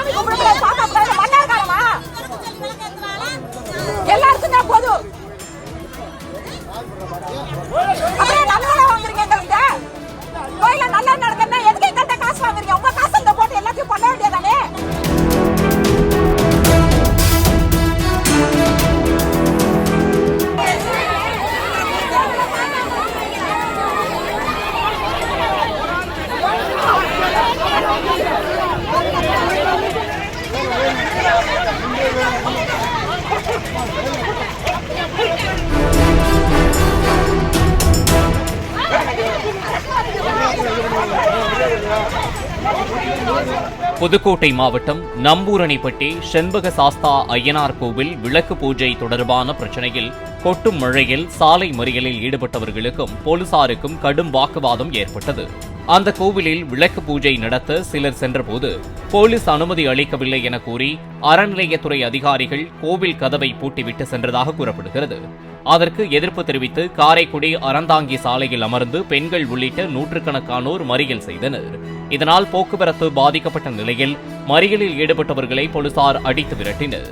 சாமி கும்பிடுறத பார்க்க புதுக்கோட்டை மாவட்டம் நம்பூரணிப்பட்டி செண்பக சாஸ்தா ஐயனார் கோவில் விளக்கு பூஜை தொடர்பான பிரச்சனையில் கொட்டும் மழையில் சாலை மறியலில் ஈடுபட்டவர்களுக்கும் போலீசாருக்கும் கடும் வாக்குவாதம் ஏற்பட்டது. அந்த கோவிலில் விளக்கு பூஜை நடத்த சிலர் சென்றபோது போலீஸ் அனுமதி அளிக்கவில்லை என கூறி அறநிலையத்துறை அதிகாரிகள் கோவில் கதவை பூட்டிவிட்டு சென்றதாக கூறப்படுகிறது அதற்கு எதிர்ப்பு தெரிவித்து காரைக்குடி அறந்தாங்கி சாலையில் அமர்ந்து பெண்கள் உள்ளிட்ட நூற்றுக்கணக்கானோர் மறியல் செய்தனர் இதனால் போக்குவரத்து பாதிக்கப்பட்ட நிலையில் மறியலில் ஈடுபட்டவர்களை போலீசார் அடித்து விரட்டினர்